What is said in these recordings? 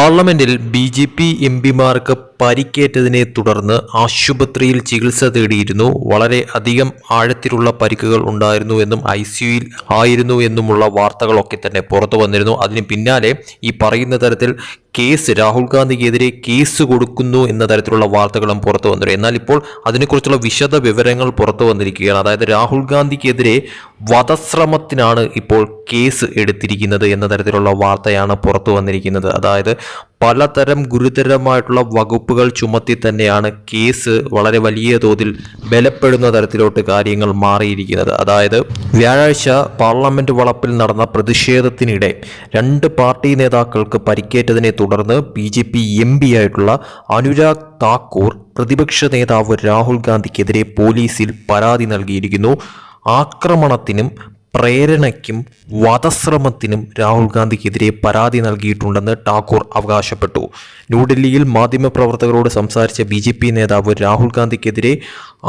പാർലമെന്റിൽ B J P M പിമാർക്ക് പരിക്കേറ്റതിനെ തുടർന്ന് ആശുപത്രിയിൽ ചികിത്സ തേടിയിരുന്നു. വളരെ അധികം ആഴത്തിലുള്ള പരിക്കുകൾ ഉണ്ടായിരുന്നു എന്നും ഐ സിയുയിൽ ആയിരുന്നു എന്നുമുള്ള വാർത്തകളൊക്കെ തന്നെ പുറത്തു വന്നിരുന്നു. അതിന് പിന്നാലെ ഈ പറയുന്ന തരത്തിൽ കേസ് രാഹുൽ ഗാന്ധിക്കെതിരെ കേസ് കൊടുക്കുന്നു എന്ന തരത്തിലുള്ള വാർത്തകളും പുറത്തു വന്നിരുന്നു. എന്നാൽ ഇപ്പോൾ അതിനെക്കുറിച്ചുള്ള വിശദ വിവരങ്ങൾ പുറത്തു വന്നിരിക്കുകയാണ്. അതായത് രാഹുൽ ഗാന്ധിക്കെതിരെ വധശ്രമത്തിനാണ് ഇപ്പോൾ കേസ് എടുത്തിരിക്കുന്നത് എന്ന തരത്തിലുള്ള വാർത്തയാണ് പുറത്തു വന്നിരിക്കുന്നത്. അതായത് പലതരം ഗുരുതരമായിട്ടുള്ള വകുപ്പുകൾ ചുമത്തി തന്നെയാണ് കേസ് വളരെ വലിയ തോതിൽ ബലപ്പെടുന്ന തരത്തിലോട്ട് കാര്യങ്ങൾ മാറിയിരിക്കുന്നത്. അതായത് വ്യാഴാഴ്ച പാർലമെന്റ് വളപ്പിൽ നടന്ന പ്രതിഷേധത്തിനിടെ രണ്ട് പാർട്ടി നേതാക്കൾക്ക് പരിക്കേറ്റതിനെ തുടർന്ന് B J P M P ആയിട്ടുള്ള അനുരാഗ് താക്കൂർ പ്രതിപക്ഷ നേതാവ് രാഹുൽ ഗാന്ധിക്കെതിരെ പോലീസിൽ പരാതി നൽകിയിരിക്കുന്നു. ആക്രമണത്തിനും പ്രേരണയ്ക്കും വധശ്രമത്തിനും രാഹുൽ ഗാന്ധിക്കെതിരെ പരാതി നൽകിയിട്ടുണ്ടെന്ന് ടാക്കൂർ അവകാശപ്പെട്ടു. ന്യൂഡൽഹിയിൽ മാധ്യമപ്രവർത്തകരോട് സംസാരിച്ച ബി ജെ പി നേതാവ് രാഹുൽ ഗാന്ധിക്കെതിരെ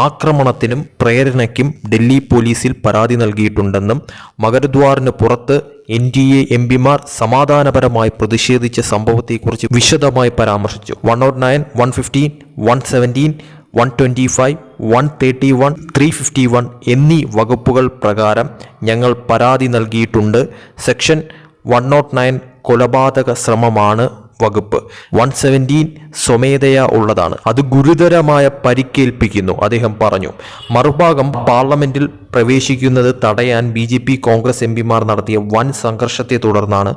ആക്രമണത്തിനും പ്രേരണയ്ക്കും ഡൽഹി പോലീസിൽ പരാതി നൽകിയിട്ടുണ്ടെന്നും മകരദ്വാറിന് പുറത്ത് എൻ ഡി എ എം പിമാർ സമാധാനപരമായി പ്രതിഷേധിച്ച സംഭവത്തെക്കുറിച്ച് വിശദമായി പരാമർശിച്ചു. One nought nine one fifteen one seventeen one twenty five one thirty one three fifty one എന്നീ വകുപ്പുകൾ പ്രകാരം ഞങ്ങൾ പരാതി നൽകിയിട്ടുണ്ട്. സെക്ഷൻ വൺ നോട്ട് നയൻ കൊലപാതക ശ്രമമാണ് വകുപ്പ്. വൺ സെവന്റീൻ സ്വമേധയാ ഉള്ളതാണ്. അത് ഗുരുതരമായ പരിക്കേൽപ്പിക്കുന്നു അദ്ദേഹം പറഞ്ഞു. മറുഭാഗം പാർലമെന്റിൽ പ്രവേശിക്കുന്നത് തടയാൻ B J P Congress M പിമാർ നടത്തിയ വൻ സംഘർഷത്തെ തുടർന്നാണ്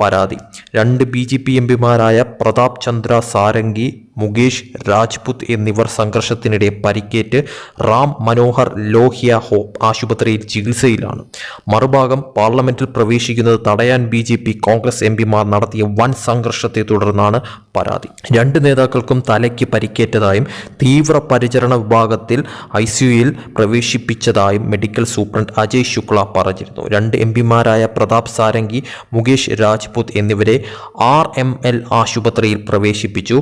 പരാതി. രണ്ട് ബി ജെ പി എം പിമാരായ പ്രതാപ് ചന്ദ്ര സാരംഗി മുകേഷ് രാജ്പുത് എന്നിവർ സംഘർഷത്തിനിടെ പരിക്കേറ്റ് റാം മനോഹർ ലോഹിയ ഹോപ്പ് ആശുപത്രിയിൽ ചികിത്സയിലാണ്. മറുഭാഗം പാർലമെന്റിൽ പ്രവേശിക്കുന്നത് തടയാൻ B J P Congress M പിമാർ നടത്തിയ വൻ സംഘർഷത്തെ തുടർന്നാണ് പരാതി. രണ്ട് നേതാക്കൾക്കും തലയ്ക്ക് പരിക്കേറ്റതായും തീവ്ര പരിചരണ വിഭാഗത്തിൽ ഐ സിയുയിൽ പ്രവേശിപ്പിച്ചതായും മെഡിക്കൽ സൂപ്രണ്ട് അജയ് ശുക്ല പറഞ്ഞിരുന്നു. രണ്ട് എം പിമാരായ പ്രതാപ് സാരംഗി മുകേഷ് രാജ്പുത് എന്നിവരെ ആർ എം എൽ ആശുപത്രിയിൽ പ്രവേശിപ്പിച്ചു.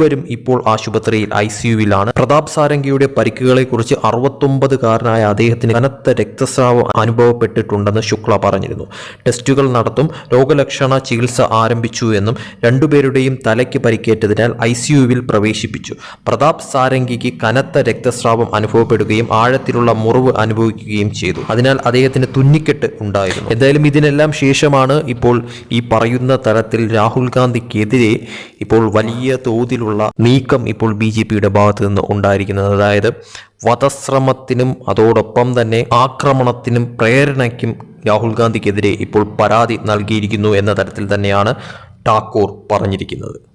ഇരുവരും ഇപ്പോൾ ആശുപത്രിയിൽ ഐ സിയുവിലാണ് പ്രതാപ് സാരംഗിയുടെ പരിക്കുകളെ പരിക്കുകളെക്കുറിച്ച് അറുപത്തൊമ്പതുകാരനായ അദ്ദേഹത്തിന് കനത്ത രക്തസ്രാവം അനുഭവപ്പെട്ടിട്ടുണ്ടെന്ന് ശുക്ല പറഞ്ഞിരുന്നു. ടെസ്റ്റുകൾ നടത്തും രോഗലക്ഷണ ചികിത്സ ആരംഭിച്ചു എന്നും രണ്ടുപേരുടെയും തലയ്ക്ക് പരിക്കേറ്റതിനാൽ ഐ സിയുവിൽ പ്രവേശിപ്പിച്ചു. പ്രതാപ് സാരംഗിക്ക് കനത്ത രക്തസ്രാവം അനുഭവപ്പെടുകയും ആഴത്തിലുള്ള മുറിവ് അനുഭവിക്കുകയും ചെയ്തു. അതിനാൽ അദ്ദേഹത്തിന് തുന്നിക്കെട്ട് ഉണ്ടായിരുന്നു. എന്തായാലും ഇതിനെല്ലാം ശേഷമാണ് ഇപ്പോൾ ഈ പറയുന്ന തരത്തിൽ രാഹുൽ ഗാന്ധിക്കെതിരെ ഇപ്പോൾ വലിയ തോതിലുള്ള നീക്കം ഇപ്പോൾ ബി ജെ പിയുടെ ഭാഗത്ത് നിന്ന് ഉണ്ടായിരിക്കുന്നത്. അതായത് വധശ്രമത്തിനും അതോടൊപ്പം തന്നെ ആക്രമണത്തിനും പ്രേരണയ്ക്കും രാഹുൽ ഗാന്ധിക്കെതിരെ ഇപ്പോൾ പരാതി നൽകിയിരിക്കുന്നു എന്ന തരത്തിൽ തന്നെയാണ് ടാക്കൂർ പറഞ്ഞിരിക്കുന്നത്.